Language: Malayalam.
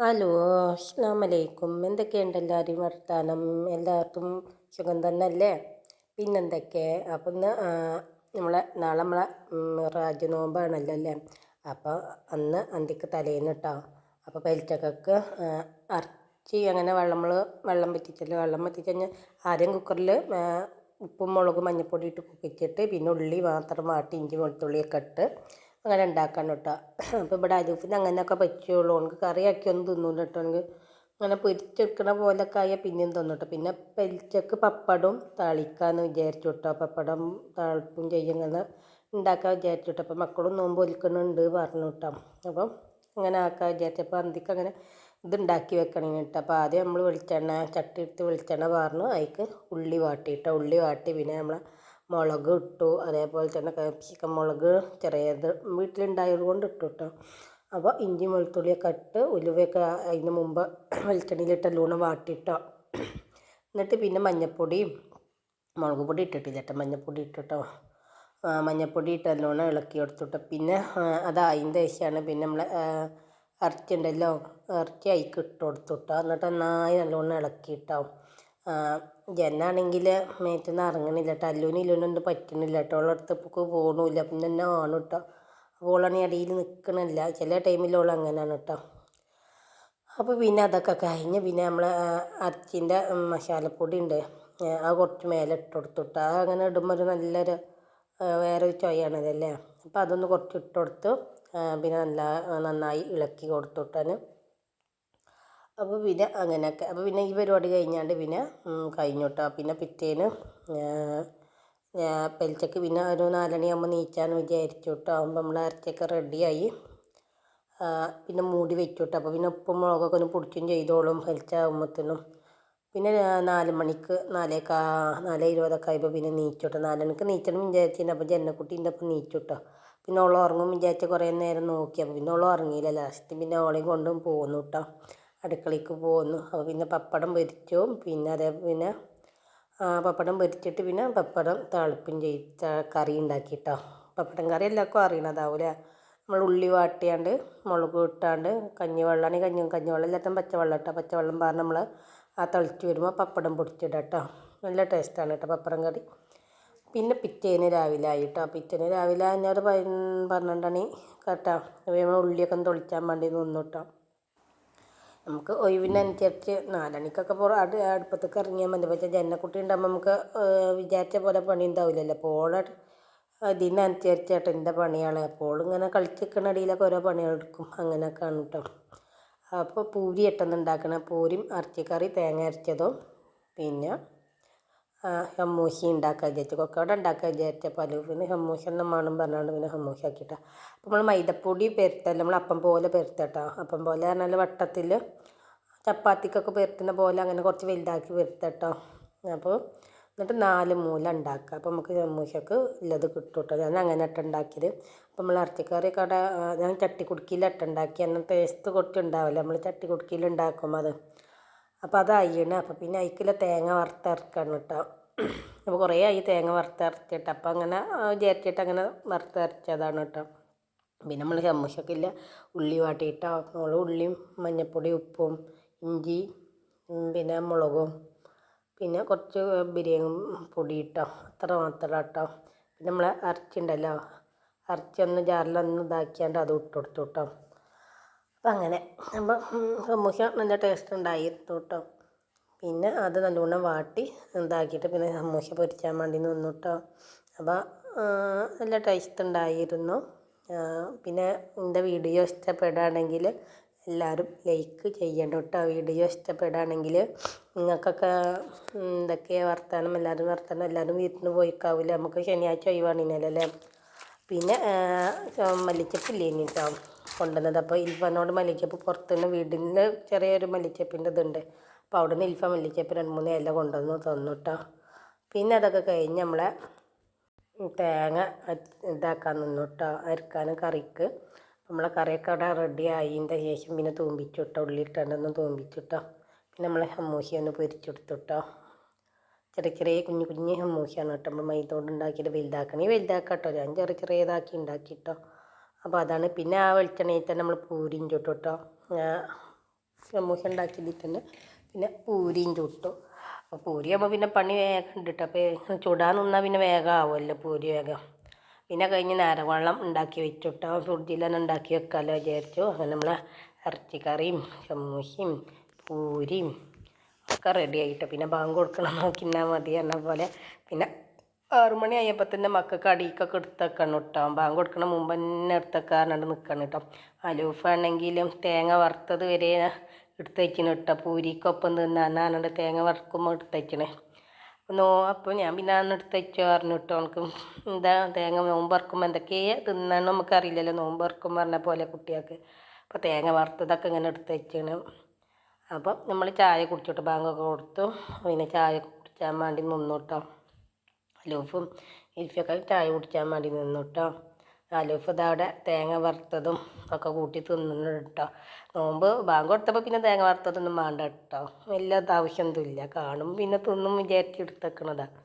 ഹലോ അസ്ലാം വലൈക്കും എന്തൊക്കെയുണ്ട് എല്ലാവരും വർത്താനം? എല്ലാവർക്കും സുഖം തന്നെ അല്ലേ പിന്നെന്തൊക്കെ? അപ്പം ഇന്ന് നമ്മളെ നാളെ നമ്മളെ റാജ് നോമ്പാണല്ലോ അല്ലേ? അപ്പോൾ അന്ന് അന്തിക്ക് തലേന്ന് കേട്ടോ അപ്പോൾ പെൽറ്റക്കൊക്കെ അരച്ചി അങ്ങനെ വെള്ളം വെള്ളം വറ്റിച്ചല്ലോ വെള്ളം വറ്റി കഴിഞ്ഞാൽ ആദ്യം കുക്കറിൽ ഉപ്പും മുളകും മഞ്ഞൾപ്പൊടി ഇട്ട് കുക്കിച്ചിട്ട് പിന്നെ ഉള്ളി മാത്രം വാട്ടി ഇഞ്ചി വെളുത്തുള്ളിയൊക്കെ ഇട്ട് അങ്ങനെ ഉണ്ടാക്കാൻ കേട്ടോ അപ്പോൾ ഇവിടെ അരൂഫിന് അങ്ങനെയൊക്കെ പറ്റുള്ളൂ. എനിക്ക് കറിയാക്കിയൊന്നും തിന്നൂല കേട്ടോ എനിക്ക് അങ്ങനെ പൊരിച്ചെടുക്കണ പോലൊക്കെ ആയാൽ പിന്നെയും തിന്നു പിന്നെ പെരിച്ചക്ക് പപ്പടം തളിക്കാന്ന് വിചാരിച്ചു കേട്ടോ പപ്പടം താളിപ്പും അങ്ങനെ ഉണ്ടാക്കാൻ വിചാരിച്ചു കേട്ടോ അപ്പോൾ മക്കളും നോമ്പ് ഒലിക്കുന്നുണ്ട് പറഞ്ഞു കേട്ടോ അപ്പം അങ്ങനെ ആക്കാൻ വിചാരിച്ചപ്പോൾ അന്തിക്ക് അങ്ങനെ ഇതുണ്ടാക്കി വെക്കണം കേട്ടോ അപ്പോൾ ആദ്യം നമ്മൾ വെളിച്ചെണ്ണ ചട്ടി എടുത്ത് വെളിച്ചെണ്ണ പറഞ്ഞു അതിക്ക് ഉള്ളി വാട്ടി കേട്ടോ ഉള്ളി വാട്ടി പിന്നെ നമ്മൾ മുളക് ഇട്ടു. അതേപോലെ തന്നെ ചിക്കൻ മുളക് ചെറിയത് വീട്ടിലുണ്ടായത് കൊണ്ട് ഇട്ടു കേട്ടോ അപ്പോൾ ഇഞ്ചി വെളുത്തുള്ളിയൊക്കെ ഇട്ട് ഉലുവയൊക്കെ അതിന് മുമ്പ് വെളിച്ചെണ്ണയിലിട്ട് നല്ലോണം വാട്ടിട്ടോ. എന്നിട്ട് പിന്നെ മഞ്ഞൾപ്പൊടിയും മുളക് പൊടി ഇട്ടിട്ടില്ല കേട്ടോ മഞ്ഞൾപ്പൊടി ഇട്ടിട്ടോ മഞ്ഞൾപ്പൊടി ഇട്ട് നല്ലോണം ഇളക്കി കൊടുത്തിട്ട് പിന്നെ അത് ശേഷമാണ് പിന്നെ നമ്മൾ ഇറച്ചി ഉണ്ടല്ലോ ഇറച്ചി അതിക്ക് ഇട്ട് കൊടുത്തിട്ടോ എന്നിട്ട് നന്നായി നല്ലോണം ഇളക്കിയിട്ടോ ജന്നാണെങ്കിൽ മേത്ത് നിന്ന് ഇറങ്ങണില്ല കേട്ടോ അല്ലുവിന് ഒന്നും പറ്റണില്ല കേട്ടോ ഓളെ അടുത്തേക്ക് പിന്നെ എന്നെ ആണ് കേട്ടോ അപ്പോൾ ഓളാണെങ്കിൽ അടിയിൽ നിൽക്കണില്ല ചില ടൈമിൽ ഓൾ അങ്ങനെയാണ് കേട്ടോ അപ്പോൾ പിന്നെ അതൊക്കെ കഴിഞ്ഞ് പിന്നെ നമ്മളെ അച്ചിന്റെ മസാലപ്പൊടി ഉണ്ട് അത് കുറച്ച് മേലെ ഇട്ട് കൊടുത്തു കേട്ടോ അത് അങ്ങനെ ഇടുമ്പോൾ ഒരു നല്ലൊരു വേറെ ഒരു ചൊയ്യാണതല്ലേ അപ്പോൾ അതൊന്ന് കുറച്ച് ഇട്ട് കൊടുത്തു. പിന്നെ നല്ല നന്നായി ഇളക്കി കൊടുത്തു വിട്ടാൻ അപ്പോൾ പിന്നെ അങ്ങനെയൊക്കെ. അപ്പോൾ പിന്നെ ഈ പരിപാടി കഴിഞ്ഞാണ്ട് പിന്നെ കഴിഞ്ഞു കേട്ടോ പിന്നെ പിറ്റേന്ന് പെൽച്ചക്ക് പിന്നെ ഒരു നാലണിയാകുമ്പോൾ നീച്ചാന്ന് വിചാരിച്ചു കേട്ടോ ആകുമ്പോൾ നമ്മൾ അരച്ചൊക്കെ റെഡിയായി പിന്നെ മൂടി വെച്ചു കേട്ടോ അപ്പോൾ പിന്നെ ഉപ്പും മുളകൊക്കെ ഒന്ന് പൊടിച്ചും ചെയ്തോളും പെലച്ചാകുമ്പോഴത്തേനും പിന്നെ നാല് മണിക്ക് നാലേക്കാ നാല് ഇരുപതൊക്കെ ആയപ്പോൾ പിന്നെ നീച്ചു കേട്ടോ നാലണിക്ക് നീച്ചണം വിചാരിച്ചിട്ടുണ്ട് അപ്പോൾ ജന്നക്കുട്ടീന്റെ ഒപ്പം നീച്ചു കേട്ടോ പിന്നെ ഓളം ഉറങ്ങും വിചാരിച്ച കുറേ നേരം നോക്കി. അപ്പോൾ പിന്നെ ഓളം ഉറങ്ങിയില്ല ലാസ്റ്റ് പിന്നെ ഓളെയും കൊണ്ടും പോന്നു കേട്ടോ അടുക്കളയ്ക്ക് പോന്നു അപ്പോൾ പിന്നെ പപ്പടം പൊരിച്ചു. പിന്നെ അതേ പിന്നെ പപ്പടം പൊരിച്ചിട്ട് പിന്നെ പപ്പടം താളിപ്പും ചെയ്ത കറി ഉണ്ടാക്കി കേട്ടോ പപ്പടം കറി എല്ലാവർക്കും അറിയണതാവൂലേ നമ്മൾ ഉള്ളി വാട്ടിയാണ്ട് മുളക് ഇട്ടാണ്ട് കഞ്ഞിവെള്ളമാണെങ്കിൽ കഞ്ഞി കഞ്ഞിവെള്ളം ഇല്ലാത്ത പച്ചവെള്ളം ഇട്ടാൽ പച്ചവെള്ളം പറഞ്ഞ് നമ്മൾ ആ തളിച്ച് വരുമ്പോൾ പപ്പടം പൊടിച്ചിടാം കേട്ടോ. നല്ല ടേസ്റ്റാണ് കേട്ടോ പപ്പടം കറി. പിന്നെ പിറ്റേന്ന് രാവിലെ ആയിട്ടോ. കേട്ടോ പിറ്റേന്ന് രാവിലെ എന്നോട് പന്ത്രണ്ട് മണി കേട്ടോ നമ്മൾ ഉള്ളിയൊക്കെ ഒന്ന് തൊളിച്ചാൻ വേണ്ടി നിന്നു കേട്ടോ. നമുക്ക് ഒഴിവിനനുസരിച്ച് നാലണിക്കൊക്കെ പുറ അടു അടുപ്പത്തേക്ക് ഇറങ്ങിയാൽ മതി. പക്ഷേ ജനക്കുട്ടി ഉണ്ടാകുമ്പോൾ നമുക്ക് വിചാരിച്ച പോലെ പണി ഉണ്ടാവില്ലല്ലോ. അപ്പോൾ ഇതിനനുസരിച്ച് ഏട്ടന്റെ പണിയാണ് അപ്പോൾ ഇങ്ങനെ നിൽക്കുന്ന ഇടയിലൊക്കെ ഓരോ പണികളെടുക്കും അങ്ങനെയൊക്കെയാണ് കേട്ടോ അപ്പോൾ പൂരി എട്ടെന്ന് ഉണ്ടാക്കണം പൂരിയും ഇറച്ചിക്കറി തേങ്ങ അരച്ചതും. പിന്നെ ഹമ്മൂസി ഉണ്ടാക്കുക വിചാരിച്ചു. കൊക്കവട ഉണ്ടാക്കുക വിചാരിച്ചപ്പോൾ അലൂഫിന് ഹമ്മൂസ എന്ന മണം പറഞ്ഞുകൊണ്ട് പിന്നെ ഹമ്മൂസ ആക്കിയിട്ടാ അപ്പോൾ നമ്മൾ മൈദപ്പൊടി പെരുത്തല്ല നമ്മൾ അപ്പം പോലെ പെരുത്തട്ടോ അപ്പം പോലെ പറഞ്ഞാൽ വട്ടത്തിൽ ചപ്പാത്തിക്കൊക്കെ പെരുത്തുന്ന പോലെ അങ്ങനെ കുറച്ച് വലുതാക്കി പെരുത്തട്ടോ അപ്പോൾ എന്നിട്ട് നാല് മൂല ഉണ്ടാക്കുക അപ്പോൾ നമുക്ക് ഹമ്മൂസക്ക് ഉള്ളത് കിട്ടും കേട്ടോ ഞാൻ അങ്ങനെ ഇട്ട് ഉണ്ടാക്കിയത് അപ്പോൾ നമ്മൾ ഇറച്ചിക്കറി കട ഞാൻ ചട്ടിക്കുടുക്കിയിൽ ഇട്ടുണ്ടാക്കി എന്നാൽ ടേസ്റ്റ് കുറച്ച് ഉണ്ടാവില്ല നമ്മൾ ചട്ടിക്കുടുക്കിയിൽ ഉണ്ടാക്കും അത്. അപ്പോൾ അതായിണ് അപ്പോൾ പിന്നെ അതിക്കുള്ള തേങ്ങ വറുത്തരക്കണം കേട്ടോ അപ്പോൾ കുറേ ആയി തേങ്ങ വറുത്തരച്ചിട്ട്. അപ്പോൾ അങ്ങനെ വിചാരിച്ചിട്ട് അങ്ങനെ വറുത്തരച്ചതാണ് കേട്ടോ പിന്നെ നമ്മൾ ചമ്മശക്കില്ല ഉള്ളി വാട്ടിയിട്ടോ നമ്മൾ ഉള്ളിയും മഞ്ഞൾപ്പൊടി ഉപ്പും ഇഞ്ചി പിന്നെ മുളകും പിന്നെ കുറച്ച് ബിരിയാണി പൊടി ഇട്ടോ അത്ര മാത്രം കേട്ടോ പിന്നെ നമ്മൾ അരച്ചുണ്ടല്ലോ അരച്ചൊന്ന് ഒന്ന് ജാറിലൊന്ന് ഇതാക്കിയാണ്ട് അത് ഇട്ട് കൊടുത്തു കേട്ടോ അപ്പം അങ്ങനെ. അപ്പം സമൂസ നല്ല ടേസ്റ്റ് ഉണ്ടായി കേട്ടോ പിന്നെ അത് നല്ലോണം വാട്ടി ഇതാക്കിയിട്ട് പിന്നെ സമൂസ പൊരിച്ചാൻ വേണ്ടി നിന്നു കേട്ടോ അപ്പോൾ നല്ല ടേസ്റ്റ് ഉണ്ടായിരുന്നു. പിന്നെ എന്റെ വീഡിയോ ഇഷ്ടപ്പെടുകയാണെങ്കിൽ എല്ലാവരും ലൈക്ക് ചെയ്യണം കേട്ടോ വീഡിയോ ഇഷ്ടപ്പെടുകയാണെങ്കിൽ നിങ്ങൾക്കൊക്കെ എന്തൊക്കെയാണ് വർത്തമാനം എല്ലാവരും വർത്തമാനം എല്ലാവരും വീട്ടിൽ നിന്ന് പോയിക്കാവില്ല നമുക്ക് ശനിയാഴ്ച ഒഴിവാണിനല്ലേ പിന്നെ മല്ലിച്ചപ്പില്ലേ കേട്ടോ കൊണ്ടുവന്നത്. അപ്പോൾ ഇൽഫാനോട് മല്ലിച്ചപ്പ് പുറത്തുനിന്ന് വീടിന്റെ ചെറിയൊരു മല്ലിച്ചപ്പിന്റെ ഇതുണ്ട്. അപ്പോൾ അവിടെ നിന്ന് ഇൽഫ മല്ലിച്ചപ്പ് രണ്ട് മൂന്ന് ഇല കൊണ്ടുവന്ന് തന്നു പിന്നെ അതൊക്കെ കഴിഞ്ഞ് നമ്മളെ തേങ്ങ ഇതാക്കാൻ നിന്നു കേട്ടോ അരക്കാൻ കറിക്ക്. നമ്മളെ കറിയൊക്കെ അവിടെ റെഡി ആയതിന്റെ ശേഷം പിന്നെ തൂമ്പിച്ചു കേട്ടോ ഉള്ളി ഇട്ടുണ്ടെന്ന് തൂമ്പിച്ചു കേട്ടോ പിന്നെ നമ്മളെ ഹമ്മൂഹി ഒന്ന് പൊരിച്ചെടുത്തു കേട്ടോ ചെറിയ ചെറിയ കുഞ്ഞു കുഞ്ഞു ഹമ്മൂഹിയാണ് കേട്ടോ നമ്മൾ മൈദ കൊണ്ട് ഉണ്ടാക്കിയിട്ട് വലുതാക്കണേ. വലുതാക്കാം കേട്ടോ ഞാൻ ചെറിയ ചെറിയതാക്കി ഉണ്ടാക്കി കേട്ടോ അപ്പോൾ അതാണ്. പിന്നെ ആ വെളിച്ചെണ്ണയിൽ തന്നെ നമ്മൾ പൂരിയും ചുട്ടു കേട്ടോ സമൂസ ഉണ്ടാക്കിയിട്ടുണ്ട് പിന്നെ പൂരിയും ചുട്ടു അപ്പോൾ പൂരി ആകുമ്പോൾ പിന്നെ പണി വേഗം ഉണ്ട് കേട്ടോ അപ്പോൾ ചുടാൻ നിന്നാൽ പിന്നെ വേഗം ആവുമല്ലോ പൂരി വേഗം. പിന്നെ കഴിഞ്ഞ് നാരവെള്ളം ഉണ്ടാക്കി വെച്ചിട്ടോ ഫ്രിഡ്ജിൽ തന്നെ ഉണ്ടാക്കി വെക്കാമല്ലോ വിചാരിച്ചു. അങ്ങനെ നമ്മളെ ഇറച്ചിക്കറിയും സമൂസയും പൂരിയും ഒക്കെ റെഡി ആയിട്ട് പിന്നെ ബാങ്ക് കൊടുക്കണം. നോക്കിന്നാൽ മതി എന്ന പോലെ. പിന്നെ ആറു മണി ആയപ്പോൾ തന്നെ മക്കൾക്ക് അടിക്കൊക്കെ എടുത്തേക്കണം കേട്ടോ ബാങ്ക് കൊടുക്കണ മുമ്പ് തന്നെ എടുത്തേക്കാറുണ്ട് നിൽക്കണം കേട്ടോ അലൂഫാണെങ്കിലും തേങ്ങ വറുത്തത് വരെ എടുത്തേക്കണം കേട്ടോ പൂരിക്കൊപ്പം തിന്നാനാണ് തേങ്ങ വറുക്കുമ്പോൾ എടുത്തേക്കണേ നോ അപ്പോൾ ഞാൻ പിന്നെ അന്ന് എടുത്ത് വെച്ചു പറഞ്ഞു കേട്ടോ എനിക്ക് എന്താ തേങ്ങ നോമ്പ് വറുക്കുമ്പോൾ എന്തൊക്കെയാ തിന്നണം നമുക്കറിയില്ലല്ലോ നോമ്പ് വറുക്കും പറഞ്ഞ പോലെ കുട്ടികൾക്ക്. അപ്പോൾ തേങ്ങ വറുത്തതൊക്കെ ഇങ്ങനെ എടുത്ത് വെച്ചാണ് അപ്പം നമ്മൾ ചായ കുടിച്ചോട്ട്. ബാങ്കൊക്കെ കൊടുത്തു. പിന്നെ ചായ കുടിച്ചാൻ വേണ്ടി നിന്നു കേട്ടോ അലൂഫും ഇൽഫിയൊക്കെ ചായ കുടിച്ചാൽ വേണ്ടി നിന്നു കേട്ടോ അലൂഫ് ഇതവിടെ തേങ്ങ വറുത്തതും ഒക്കെ കൂട്ടി തിന്നുന്നുണ്ട് കേട്ടോ നോമ്പ് ബാങ്ക് കൊടുത്തപ്പോൾ പിന്നെ തേങ്ങ വറുത്തതൊന്നും വേണ്ട കേട്ടോ വലിയ ആവശ്യമൊന്നുമില്ല കാണും പിന്നെ തിന്നും വിചാരിച്ച് എടുത്തേക്കണതാണ്